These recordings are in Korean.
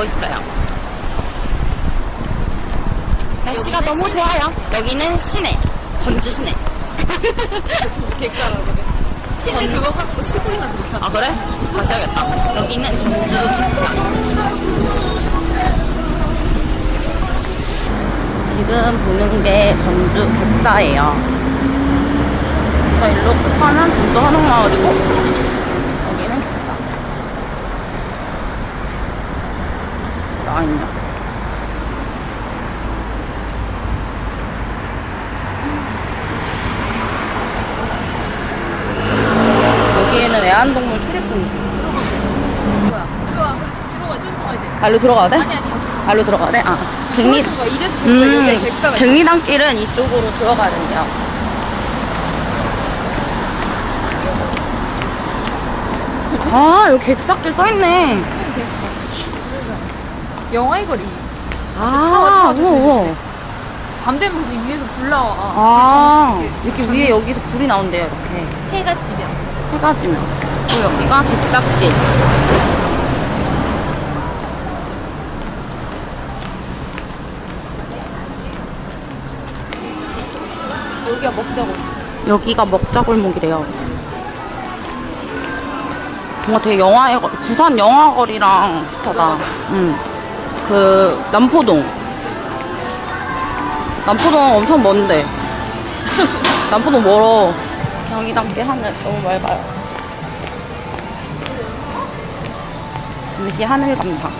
가고 있어요. 날씨가 너무 좋아요. 여기는 시내, 전주 시내. 객사라고 그래. 시내 그거 갖고 시골이나 그렇게 하는 아 그래? 다시 하겠다. 여기는 전주 객사. 지금 보는 게 전주 객사예요. 저 일로 쭉 가면 전주 한옥마을이고 여기는 객사. 있냐? 여기에는 애완동물 출입금지. 거야. 들어와, 그렇지. 들어가, 저기 들어가야 돼. 발로 들어가야 돼? 아니, 아니, 저기. 발로 들어가야 돼? 아. 객리, 거야. 이래서 객사, 음, 여기 객사가 있어. 객리단길은 이쪽으로 들어가야 된대요. 아, 여기 객사길 써있네. 여기 객사. 영화의 거리. 아, 우와, 우와. 밤 되면 그 위에서 불 나와. 아, 이렇게 위에 여기서 불이 나온대요, 이렇게. 해가 지면. 해가 지면. 그리고 여기가 객사길. 여기가 먹자고. 여기가 먹자골목이래요. 뭔가 되게 영화의 거, 부산 영화거리랑 비슷하다. 응. 그 남포동. 남포동 엄청 먼데. 남포동 멀어. 경희단길 하늘 너무 맑아요. 잠시 하늘 감상.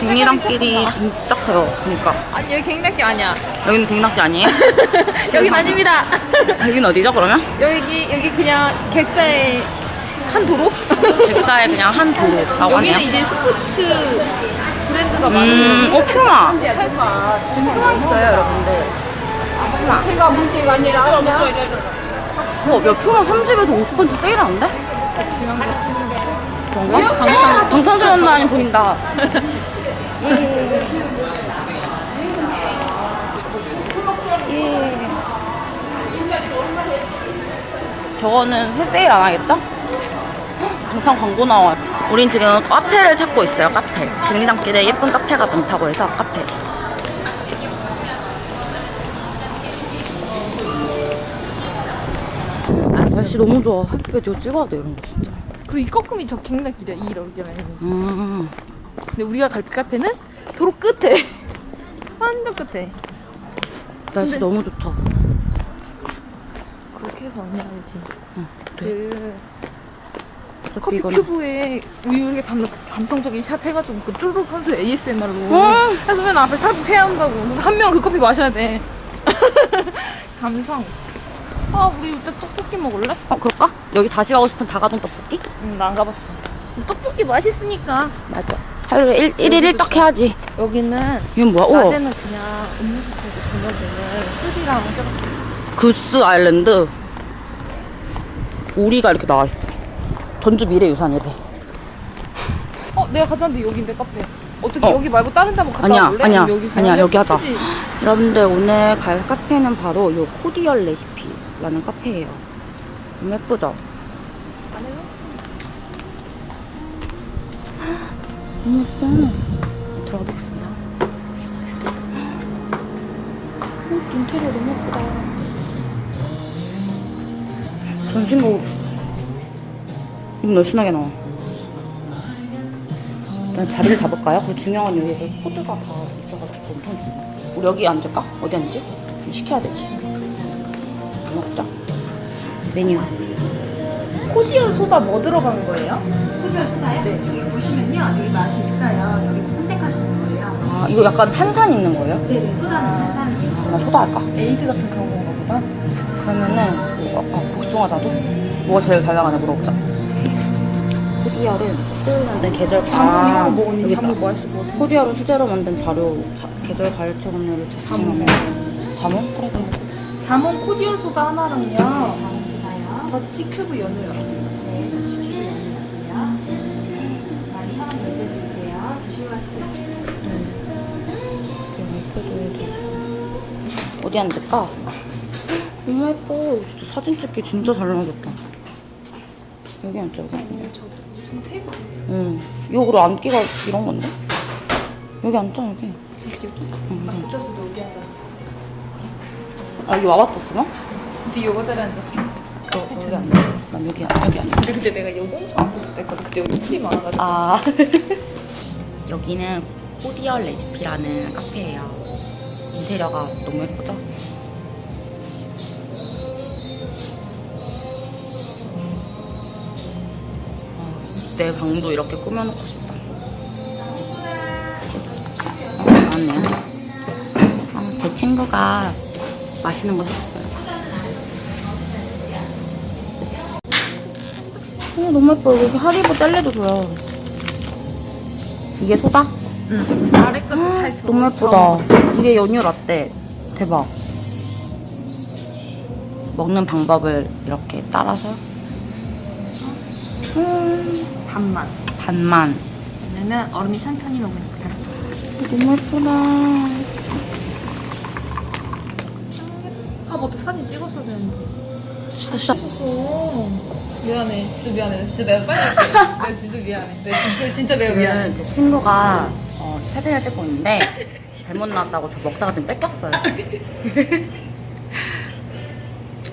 경리단길이 진짜 커요. 그러니까 아니, 여기 갱단길 아니야. 여기는 갱단길 아니에요? 여긴 아닙니다. 여기는 어디죠 그러면? 여기, 여기 그냥 객사의 한 도로? 객사의 그냥 한 도로라고 하네요. 여기는 이제 스포츠 브랜드가 많은. 음, 어 퓨마. 퓨마 있어요 여러분들. 해가 문제가 아니라. 이쪽, 이쪽, 이쪽. 어, 야 퓨마 3집에서 50% 세일하는데? 그런가? 방탄. 방탄소년단이 보인다. 저거는 세일 안 하겠다? 방탄 광고 나와요. 우린 지금 카페를 찾고 있어요, 카페. 경리단길에 예쁜 카페가 많다고 해서 카페. 날씨 너무 좋아. 햇볕 이거 찍어야 돼, 이런 거 진짜. 그리고 이 꺾음이 저 갱단길이야, 이 여기는. 음. 근데 우리가 갈 카페는 도로 끝에. 완전 끝에. 날씨 근데- 너무 좋다. 해서 언니 알지. 응, 네. 그 어차피 커피 이거는- 큐브에 우유를 감, 감성적인 샵 해가지고 그 쪼르륵 한소 ASMR로 응. 해서 맨 앞에 사람 패한다고 그래서 한 명 그 커피 마셔야 돼 감성 아 우리 이때 떡볶이 먹을래? 어, 그럴까? 여기 다시 가고 싶은 다가동 떡볶이? 응나 안 가봤어 떡볶이 맛있으니까 맞아. 하루에 1, 일일 1떡 해야지. 여기는 이건 뭐야? 오, 낮에는 그냥 음료수 팔고 저녁에는 술이랑 저렇게 구스 아일랜드. 오리가 이렇게 나와 있어. 전주 미래유산이래. 어 내가 가자는데 여기인데 카페 어떻게 어. 여기 말고 다른 데 한번 갔다 아니야, 와볼래? 아니야, 여기서 아니야, 해? 여기 하자. 여러분들 오늘 갈 카페는 바로 요 코디얼 레시피라는 카페예요. 너무 예쁘죠? 너무 예뻐. 들어가 보겠습니다. 어, 인테리어 너무 예쁘다. 전신 거울. 이거 너 신나게 나와. 일단 자리를 잡을까요? 그 중요한 여기서 코드가 다 있어가지고 엄청 좋네. 우리 여기 앉을까? 어디 앉지? 좀 시켜야 되지. 뭐 먹자. 메뉴. 코디언 소다 뭐 들어간 거예요? 소별 소다요? 네. 여기 보시면요. 여기 맛이 있어요. 여기서 선택하시는 거예요. 아, 이거 약간 탄산 있는 거예요? 네네. 소다는 탄산이에요. 나 소다 할까? 에이드 같은 그런 건가 보다. 그러면은 이거 아까 복숭아자두? 뭐가 제일 잘 나가냐 물어보자. 코디알은 수제로 만든 계절 자무 이런 거 먹었니? 여기 있다. 자무 뭐할수 뭐? 코디알은 수제로 만든 자료 자, 계절 가열처 음료를 자칭하면 자몽? 그래 그래. 자몽 코디언 소다 하나랑요. 네. 자몽 소다요. 더치 큐브 연우요. 네. 같이 키로 연이고요. 만천 원 내제드릴게요. 드시고 가시죠. 어디 앉을까? 너무 예뻐. 진짜 사진 찍기 진짜 잘 나오겠다. 여기 앉자, 여기 앉자. 무슨 테이블? 응. 이거로 앉기가 이런 건데? 여기 앉자, 여기. 응, 나 여기. 붙여서 여기 앉아. 아, 여기 와봤었어, 너? 그때 요거 자리에 앉았어. 어, 여기 앉아. 난 여기, 여기 앉아. 근데 그때 내가 요거 안고 있을 때 했거든. 그때 여기 풀이 많아가지고. 아. 여기는 코디어 레시피라는 카페예요. 인테리어가 너무 예쁘죠? 내 방도 이렇게 꾸며놓고 싶다. 어, 나왔네요. 아, 제 친구가 맛있는 거 샀어요. 어, 너무 예뻐. 여기 하리보 젤리도 줘요. 이게 소다? 응. 아래 것도 잘 너무 예쁘다. 이게 연유 라떼. 대박. 먹는 방법을 이렇게 따라서 음, 반만. 반만. 왜냐면 얼음이 천천히 녹으니까. 너무 예쁘다. 아 맞다 사진 찍었어야 되는데. 진짜 어. 미안해. 진짜 미안해. 진짜 내가 빨리 할게. 내가 진짜 미안해. 내가 진짜, 진짜 내가 미안해. 지금 제 친구가 어, 사진을 찍고 있는데 잘못 나왔다고 저 먹다가 지금 뺏겼어요.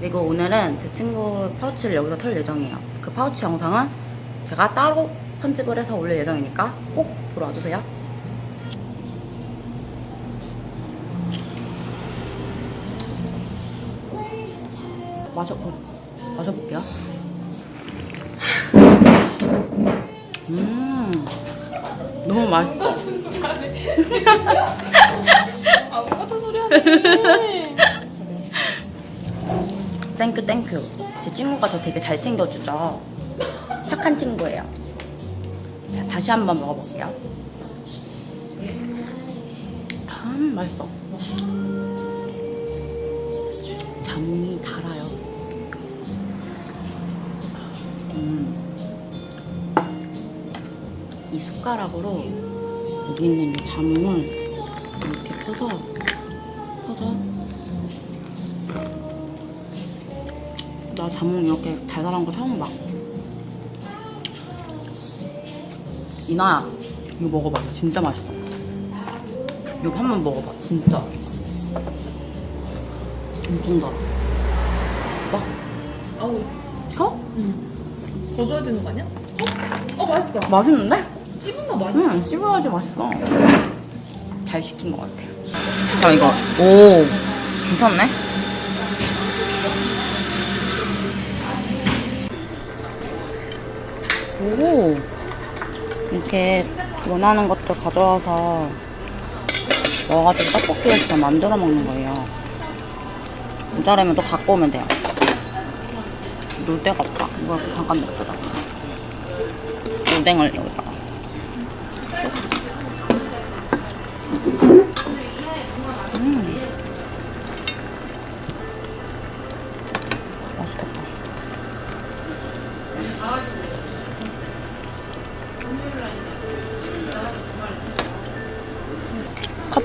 그리고 오늘은 제 친구 파우치를 여기서 털 예정이에요. 그 파우치 영상은 제가 따로 편집을 해서 올릴 예정이니까 꼭 보러 와주세요. 마셔, 어, 마셔볼게요. 음, 너무 맛있어. 아무 같은 소리 하네. 땡큐 땡큐 제 친구가 저 되게 잘 챙겨주죠 착한 친구예요. 자, 다시 한번 먹어볼게요. 음 맛있어. 자몽이 달아요. 음. 이 숟가락으로 여기 있는 이 자몽을 이렇게 펴서 펴서. 나 자몽 이렇게 달달한 거 처음 봐. 이나야, 이거 먹어봐. 이거 진짜 맛있어. 이거 한 번 먹어봐. 진짜. 엄청 달아. 봐. 아우 셔? 더 줘야 되는 거 아니야? 어? 어 맛있다. 맛있는데? 씹으면 맛있어. 응, 씹어야지 맛있어. 잘 시킨 것 같아요. 자, 이거. 오, 괜찮네? 오, 이렇게 원하는 것들 가져와서 넣어가지고 떡볶이를 그냥 만들어 먹는 거예요. 모자라면 또 갖고 오면 돼요. 놀 데가 없다. 이거 잠깐 냅두자. 오뎅을 여기다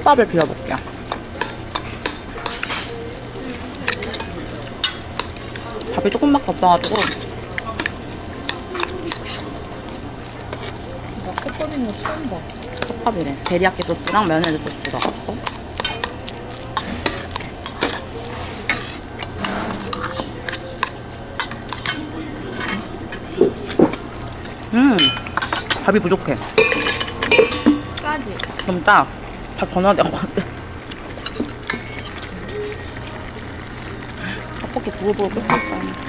컵밥을 비워볼게요. 밥이 조금밖에 없어가지고 나 컵밥 있는 거 처음 봐. 컵밥이래. 데리야끼 소스랑 마요네즈 소스 들어갔고. 음, 밥이 부족해. 짜지? 좀 짜. 넣어야 될것 같아. 떡볶이 부글부글 끓고 있어.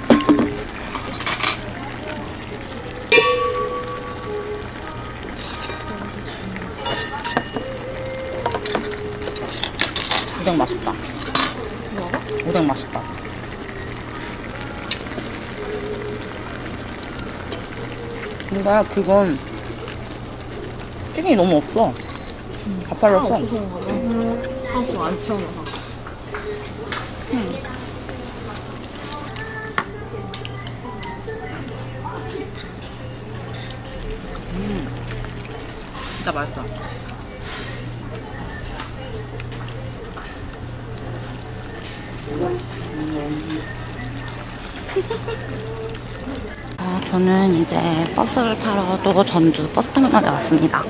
오뎅 맛있다. 뭐가? 오뎅 맛있다. 근데 그건 찌개이 너무 없어. 없어서 그런가 봐. 하우스 안 채워놔서. 진짜 맛있어. 음. 아, 저는 이제 버스를 타러 또 전주 버스터미널에 왔습니다.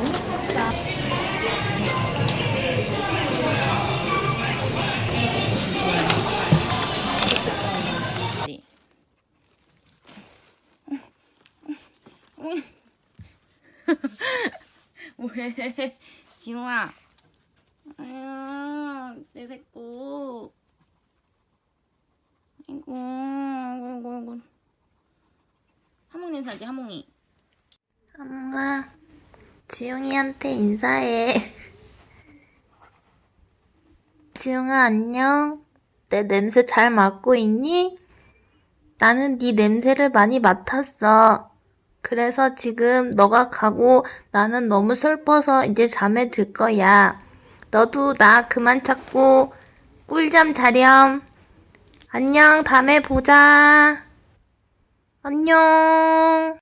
왜? 지웅아. 아유, 내 새끼. 아이고, 아이고, 아이고. 하몽님 사지, 하몽이. 엄마, 지웅이한테 인사해. 지웅아, 안녕. 내 냄새 잘 맡고 있니? 나는 네 냄새를 많이 맡았어. 그래서 지금 너가 가고 나는 너무 슬퍼서 이제 잠에 들 거야. 너도 나 그만 찾고 꿀잠 자렴. 안녕, 다음에 보자. 안녕.